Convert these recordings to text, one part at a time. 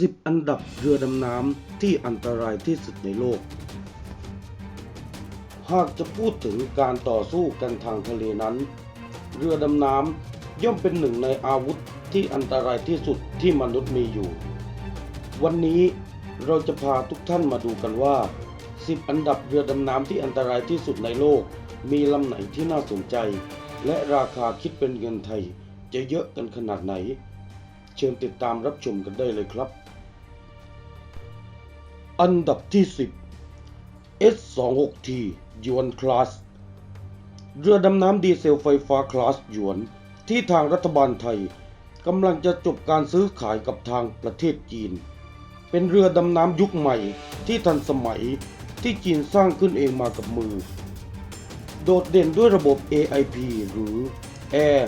10 อันดับเรือดำน้ำที่อันตรายที่สุดในโลก หากจะพูดถึงการต่อสู้กันทางทะเลนั้น เรือดำน้ำย่อมเป็นหนึ่งในอาวุธที่อันตรายที่สุดที่มนุษย์มีอยู่ วันนี้เราจะพาทุกท่านมาดูกันว่า 10 อันดับเรือดำน้ำที่อันตรายที่สุดในโลก มีลำไหนที่น่าสนใจ และราคาคิดเป็นเงินไทยจะเยอะกันขนาดไหน เชิญติดตามรับชมกันได้เลยครับ อันดับที่ 10 S26T ยวนคลาส เรือดำน้ำดีเซลไฟฟ้าคลาสหยวน ที่ทางรัฐบาลไทยกำลังจะจบการซื้อขายกับทางประเทศจีน เป็นเรือดำน้ำยุคใหม่ที่ทันสมัยที่จีนสร้างขึ้นเองมากับมือ โดดเด่นด้วยระบบ AIP หรือ Air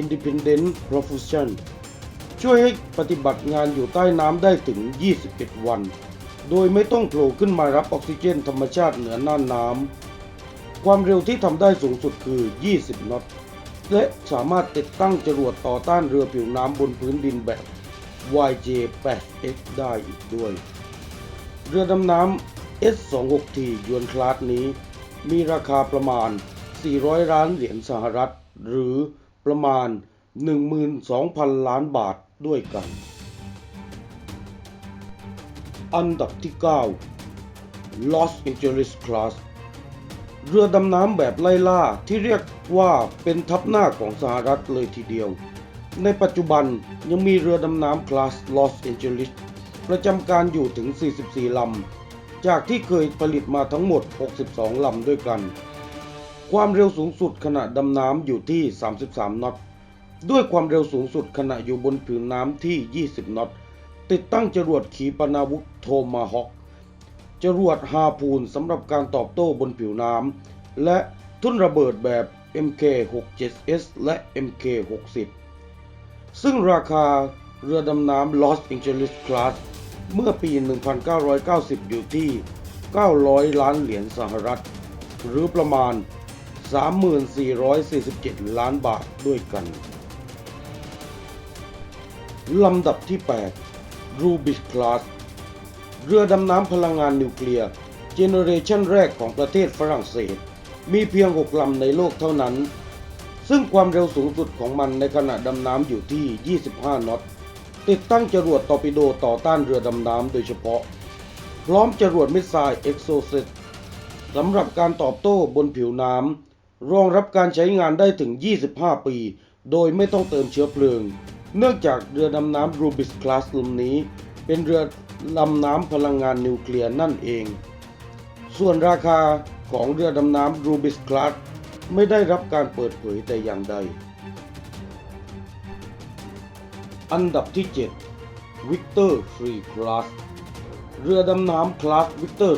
Independent Propulsion ช่วยให้ปฏิบัติงานอยู่ใต้น้ำได้ถึง 21 วัน โดยไม่ต้องโผล่ขึ้นมารับออกซิเจนธรรมชาติเหนือน่านน้ำ ความเร็วที่ทำได้สูงสุดคือ 20นอต และสามารถติดตั้งจรวดต่อต้านเรือผิวน้ำบนพื้นดินแบบ YJ-8X ได้อีกด้วย เรือดำน้ำ S26T ยวนคลาสนี้ มีราคาประมาณ 400 ล้านเหรียญสหรัฐ หรือประมาณ 12,000 ล้านบาทด้วยกัน อันดับที่ 9 Los Angeles Class เรือดำน้ำแบบไล่ล่าที่เรียกว่าเป็นทัพหน้าของสหรัฐเลยทีเดียว ในปัจจุบันยังมีเรือดำน้ำคลาส Los Angeles ประจำการอยู่ถึง 44 ลำ จากที่เคยผลิตมาทั้งหมด 62 ลำด้วยกัน ความเร็วสูงสุดขณะดำน้ำอยู่ที่ 33 น็อต ด้วยความเร็วสูงสุดขณะอยู่บนผิวน้ำที่ 20 น็อต ติดตั้งจรวดขีปนาวุธโทมาฮอคจรวดฮาพูนสำหรับการตอบโต้บนผิวน้ำและทุ่นระเบิดแบบ MK67S และ MK60 ซึ่งราคาเรือดำน้ำ Los Angeles Class เมื่อปี 1990 อยู่ที่ 900 ล้านเหรียญสหรัฐ หรือประมาณ 3447 ล้านบาทด้วยกัน ลำดับที่ 8 Rubis Class เรือดำน้ำพลังงานนิวเคลียร์เจเนเรชันแรกของประเทศฝรั่งเศส มีเพียง6ลำในโลกเท่านั้น ซึ่งความเร็วสูงสุดของมันในขณะดำน้ำอยู่ที่ 25 น็อต ติดตั้งจรวดตอร์ปิโดต่อต้านเรือดำน้ำโดยเฉพาะ พร้อมจรวดมิสไซล์เอ็กโซเซตสำหรับการตอบโต้บนผิวน้ำรองรับการใช้งานได้ถึง 25 ปี โดยไม่ต้องเติมเชื้อเพลิง เนื่องจากเรือดำน้ำรูบิสคลาสลำนี้ เป็นเรือลำน้ำพลังงานนิวเคลียร์นั่นเอง ส่วนราคาของเรือดำน้ำรูบิสคลาสไม่ได้รับการเปิดเผยแต่อย่างใด อันดับที่7 Victor 3 Class เรือดำน้ำคลาส Victor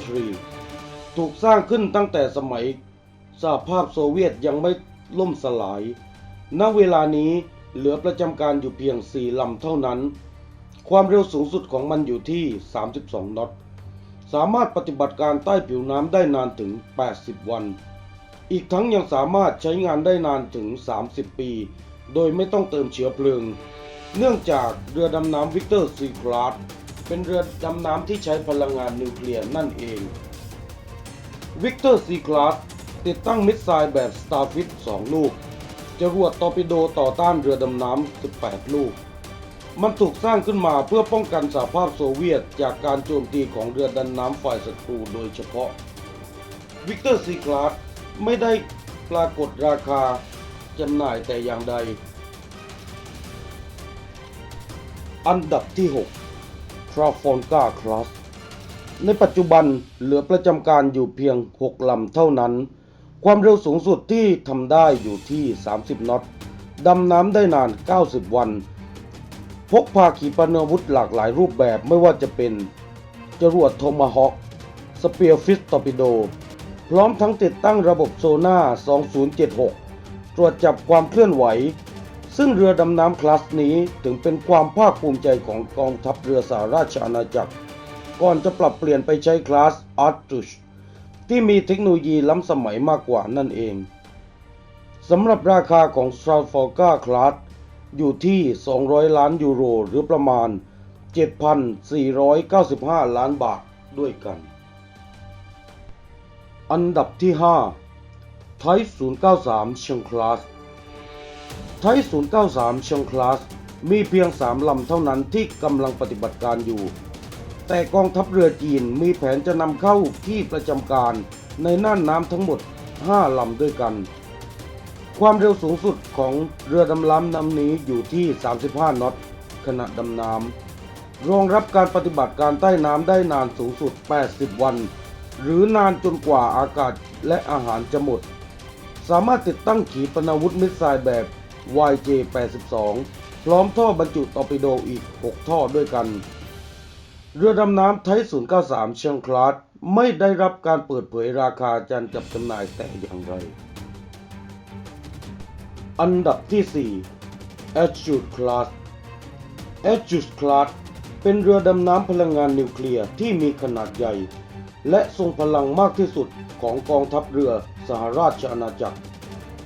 3ถูกสร้างขึ้นตั้งแต่สมัยสหภาพโซเวียตยังไม่ล่มสลาย ณ เวลานี้ เหลือประจำการอยู่เพียง 4 ลำเท่านั้น ความเร็วสูงสุดของมันอยู่ที่ 32น็อต สามารถปฏิบัติการใต้ผิวน้ำได้นานถึง 80 วัน อีกทั้งยังสามารถใช้งานได้นานถึง 30 ปี โดยไม่ต้องเติมเชื้อเพลิง เนื่องจากเรือดำน้ำวิกเตอร์ซีคลาสเป็นเรือดำน้ำที่ใช้พลังงานนิวเคลียร์นั่นเองวิกเตอร์ซีคลาสติดตั้งมิสไซล์แบบ Starfish 2 ลูก จรวดตอร์ปิโดต่อต้านเรือดำน้ำ 18 ลูก มันถูกสร้างขึ้นมาเพื่อป้องกันสหภาพโซเวียต จากการโจมตีของเรือดำน้ำฝ่ายศัตรูโดยเฉพาะ วิกเตอร์ซีคลาสไม่ได้ปรากฏราคาจำหน่ายแต่อย่างใด อันดับที่ 6 t r a f o n g a Class ในปัจจุบันเหลือประจำการอยู่เพียง 6 ลำเท่านั้น ความเร็วสูงสุดที่ทำได้อยู่ที่ 30 น็อต ดำน้ำได้นาน 90 วัน พกพาขีปนาวุธหลากหลายรูปแบบไม่ว่าจะเป็นจรวดโทมาฮอคสเปียร์ฟิสตอร์ปิโด พร้อมทั้งติดตั้งระบบโซน่า 2076 ตรวจจับความเคลื่อนไหว ซึ่งเรือดำน้ำคลาสนี้ถึงเป็นความภาคภูมิใจของกองทัพเรือสหราชอาณาจักร ก่อนจะปรับเปลี่ยนไปใช้คลาสอาร์ตุช ที่มีเทคโนโลยีล้ำสมัยมากกว่านั่นเองสำหรับราคาของ s t r a f o g a Class อยู่ที่ 200 ล้านยูโร หรือประมาณ 7,495 ล้านบาทด้วยกัน อันดับที่ 5 ไทย093 เชียงคลาส ไทย093 เชียงคลาส มีเพียง 3 ลำเท่านั้นที่กำลังปฏิบัติการอยู่ แต่กองทัพเรือจีนมีแผนจะนำเข้าที่ประจำการในน่านน้ำทั้งหมด 5 ลำด้วยกัน ความเร็วสูงสุดของเรือดำน้ำลำนี้อยู่ที่ 35 น็อตขณะดำน้ำรองรับการปฏิบัติการใต้น้ำได้นานสูงสุด 80 วัน หรือนานจนกว่าอากาศและอาหารจะหมด สามารถติดตั้งขีปนาวุธมิสไซล์แบบ YJ-82 พร้อมท่อบรรจุตอร์ปิโดอีก 6 ท่อด้วยกัน เรือดำน้ำไทย 093 เชียงคลาสไม่ได้รับการเปิดเผยราคาการจับจำหน่ายแต่อย่างไร อันดับที่ 4 Astute Class Astute Class เป็นเรือดำน้ำพลังงานนิวเคลียร์ที่มีขนาดใหญ่ และทรงพลังมากที่สุดของกองทัพเรือสหราชอาณาจักร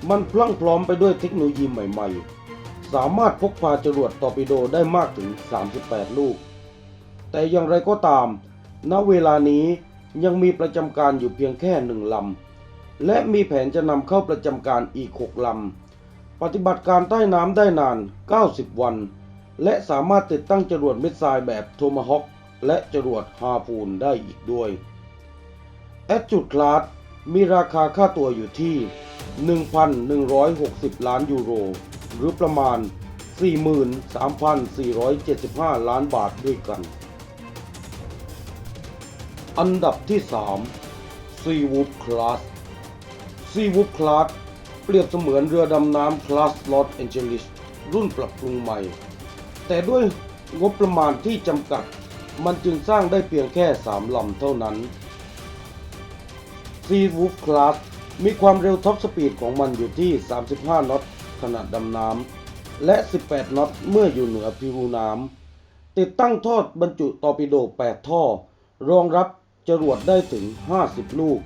มันพลั่งพร้อมไปด้วยเทคโนโลยีใหม่ ๆ สามารถพกพาจรวดตอร์ปิโดได้มากถึง 38 ลูก แต่อย่างไรก็ตาม ณ เวลานี้ยังมีประจำการอยู่เพียงแค่หนึ่งลำ และมีแผนจะนำเข้าประจำการอีก6ลำ ปฏิบัติการใต้น้ำได้นาน 90 วัน และสามารถติดตั้งจรวดมิสไซล์แบบโทมาฮอคและจรวดฮาพูนได้อีกด้วยแอดจุดคลาสมีราคาค่าตัวอยู่ที่ 1,160 ล้านยูโร หรือประมาณ 43,475 ล้านบาทด้วยกัน อันดับที่ 3 Seawood Class Seawood Class เปรียบเสมือนเรือดำน้ำคลาสลอสแอนเจลิสรุ่นปรับปรุงใหม่ แต่ด้วยงบประมาณที่จำกัด มันจึงสร้างได้เพียงแค่ 3 ลำเท่านั้น Sea Wolf Class มีความเร็วท็อปสปีดของมันอยู่ที่ 35 นอตขณะดำน้ำ และ 18 นอตเมื่ออยู่เหนือผิวน้ำ ติดตั้งทอดบรรจุตอร์ปิโด 8 ท่อ รองรับ จรวดได้ถึง 50 ลูก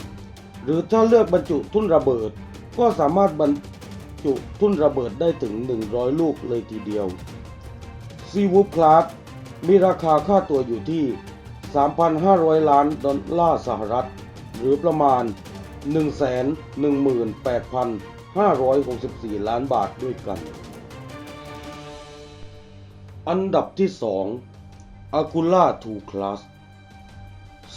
หรือถ้าเลือกบรรจุทุ่นระเบิด ก็สามารถบรรจุทุ่นระเบิดได้ถึง 100 ลูกเลยทีเดียวซีวูฟคลาสมีราคาค่าตัวอยู่ที่ 3,500 ล้านดอลลาร์สหรัฐ หรือประมาณ 118,564 ล้านบาทด้วยกัน อันดับที่ 2 a คูล่า2คลา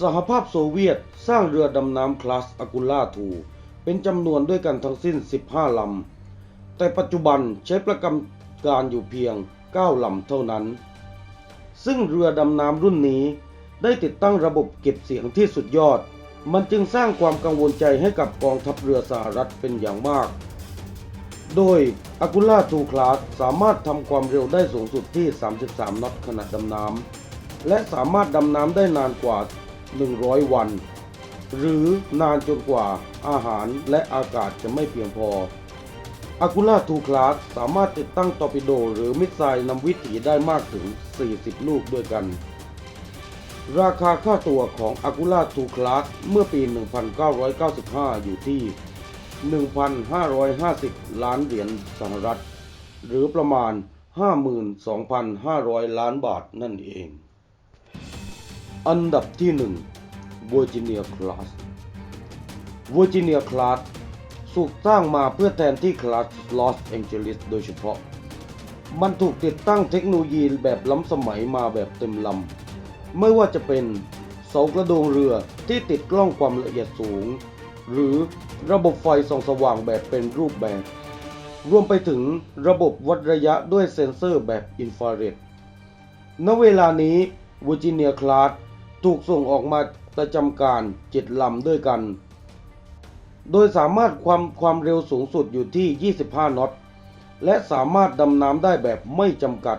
สหภาพโซเวียตสร้างเรือดำน้ำคลาสอากูล่า2เป็นจำนวนด้วยกันทั้งสิ้น 15 ลำ แต่ปัจจุบันใช้ประกำการอยู่เพียง 9 ลำเท่านั้น ซึ่งเรือดำน้ำรุ่นนี้ได้ติดตั้งระบบเก็บเสียงที่สุดยอด มันจึงสร้างความกังวลใจให้กับกองทัพเรือสหรัฐเป็นอย่างมาก โดยอากูล่า2คลาสสามารถทำความเร็วได้สูงสุดที่ 33 น็อตขณะดำน้ำ และสามารถดำน้ำได้นานกว่า 100 วัน หรือนานจนกว่าอาหารและอากาศจะไม่เพียงพออากูล่า2คลาสสามารถติดตั้งตอร์ปิโดหรือมิสไซล์นำวิถีได้มากถึง 40 ลูกด้วยกัน ราคาค่าตัวของอากูล่า2คลาสเมื่อปี 1995 อยู่ที่ 1,550 ล้านเหรียญสหรัฐ หรือประมาณ 52,500 ล้านบาทนั่นเอง อันดับที่ 1 Virginia Class Virginia Class ถูกสร้างมาเพื่อแทนที่คลาส Los Angeles โดยเฉพาะ มันถูกติดตั้งเทคโนโลยีแบบล้ำสมัยมาแบบเต็มลำ ไม่ว่าจะเป็นเสากระโดงเรือที่ติดกล้องความละเอียดสูง หรือระบบไฟส่องสว่างแบบเป็นรูปแบบ รวมไปถึงระบบวัดระยะด้วยเซ็นเซอร์แบบอินฟราเรดณเวลานี้ Virginia Class ถูกส่งออกมาประจำการ7ลำด้วยกัน โดยสามารถความความเร็วสูงสุดอยู่ที่ 25น็อต และสามารถดำน้ำได้แบบไม่จำกัด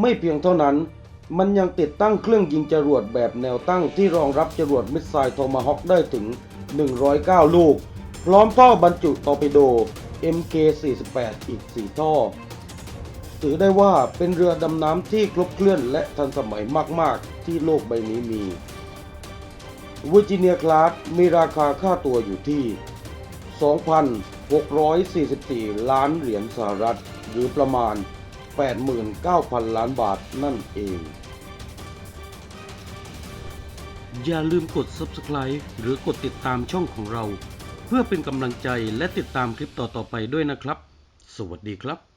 ไม่เพียงเท่านั้น มันยังติดตั้งเครื่องยิงจรวดแบบแนวตั้งที่รองรับจรวดมิสไซล์โทมาฮอคได้ถึง 109 ลูก พร้อมท่อบรรจุตอร์ปิโด MK48 อีก 4 ท่อ ถือได้ว่าเป็นเรือดำน้ำที่ครบเคลื่อนและทันสมัยมาก ๆ ที่โลกใบนี้มีวิจิเนียคลาสมีราคาค่าตัวอยู่ที่ 2,644 ล้านเหรียญสหรัฐ หรือประมาณ 89,000 ล้านบาทนั่นเอง อย่าลืมกด subscribe หรือกดติดตามช่องของเรา เพื่อเป็นกำลังใจและติดตามคลิปต่อๆไปด้วยนะครับ สวัสดีครับ